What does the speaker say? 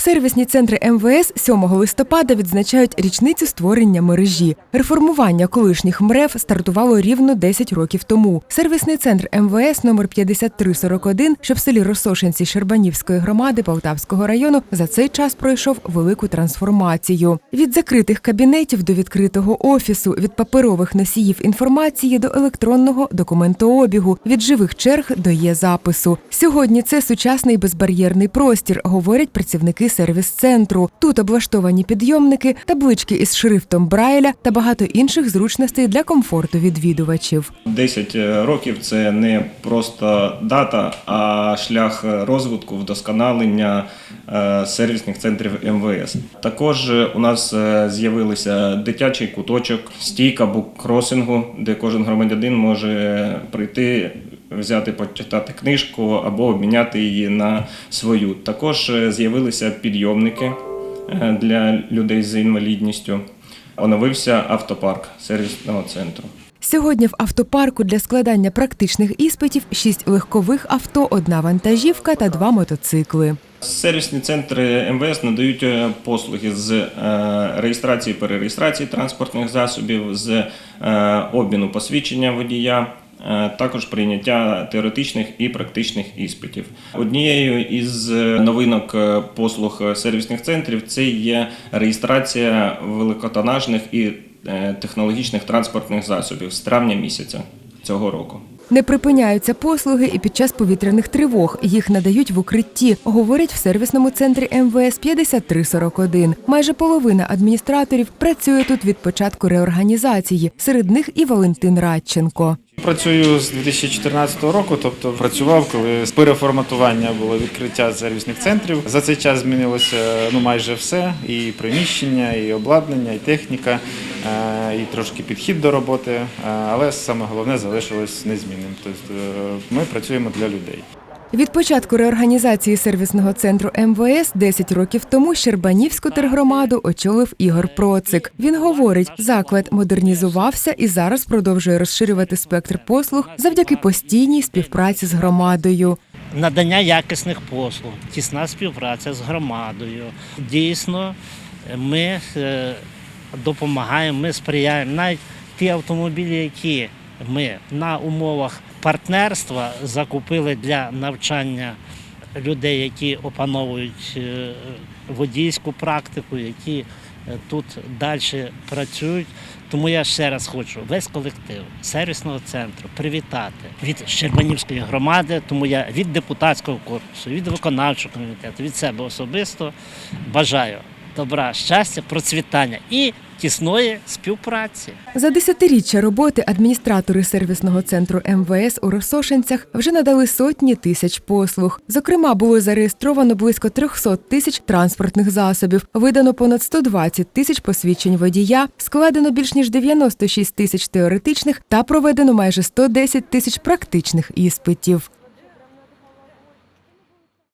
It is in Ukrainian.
Сервісні центри МВС 7 листопада відзначають річницю створення мережі. Реформування колишніх МРЕВ стартувало рівно 10 років тому. Сервісний центр МВС номер 5341, що в селі Росошинці Щербанівської громади Полтавського району, за цей час пройшов велику трансформацію. Від закритих кабінетів до відкритого офісу, від паперових носіїв інформації до електронного документообігу, від живих черг до є-запису. Сьогодні це сучасний безбар'єрний простір, говорять працівники сервіс-центру. Тут облаштовані підйомники, таблички із шрифтом Брайля та багато інших зручностей для комфорту відвідувачів. 10 років це не просто дата, а шлях розвитку, вдосконалення е, сервісних центрів МВС. Також у нас е, з'явилися дитячий куточок, стійка буккросингу, де кожен громадянин може прийти. Взяти почитати книжку або обміняти її на свою. Також е, з'явилися підйомники е, для людей з інвалідністю. Оновився автопарк сервісного центру. Сьогодні в автопарку для складання практичних іспитів шість легкових авто, одна вантажівка та два мотоцикли. Сервісні центри МВС надають е, послуги з реєстрації перереєстрації транспортних засобів, з обміну посвідчення водія. Е, Також прийняття теоретичних і практичних іспитів. Однією із е, новинок е, послуг сервісних центрів це є реєстрація великотонажних і технологічних транспортних засобів з травня місяця цього року. Не припиняються послуги і під час повітряних тривог. Їх надають в укритті, говорять в сервісному центрі МВС 5341. Майже половина адміністраторів працює тут від початку реорганізації. Серед них і Валентин Радченко. Працюю з 2014 року, тобто працював, коли переформатування було відкриття сервісних центрів. За цей час змінилося ну майже все: і приміщення, і обладнання, і техніка, е, і трошки підхід до роботи. Е, Але саме головне залишилось незмінним. Тобто е, ми працюємо для людей. Від початку реорганізації сервісного центру МВС 10 років тому Щербанівську тергромаду очолив Ігор Процик. Він говорить, заклад модернізувався і зараз продовжує розширювати спектр послуг завдяки постійній співпраці з громадою. надання якісних послуг, тісна співпраця з громадою. Дійсно, ми е, допомагаємо, ми сприяємо. Навіть ті автомобілі, які ми на умовах партнерства закупили для навчання людей, які опановують е, водійську практику, які е, тут далі працюють. Тому я ще раз хочу весь колектив сервісного центру привітати від Щербанівської громади. Тому я від депутатського корпусу, від виконавчого комітету, від себе особисто бажаю добра, щастя, процвітання і тісної співпраці. За десятиріччя роботи адміністратори сервісного центру МВС у Росошинцях вже надали сотні тисяч послуг. Зокрема, було зареєстровано близько 300 тисяч транспортних засобів, видано понад 120 тисяч посвідчень водія, складено більш ніж 96 тисяч теоретичних та проведено майже 110 тисяч практичних іспитів.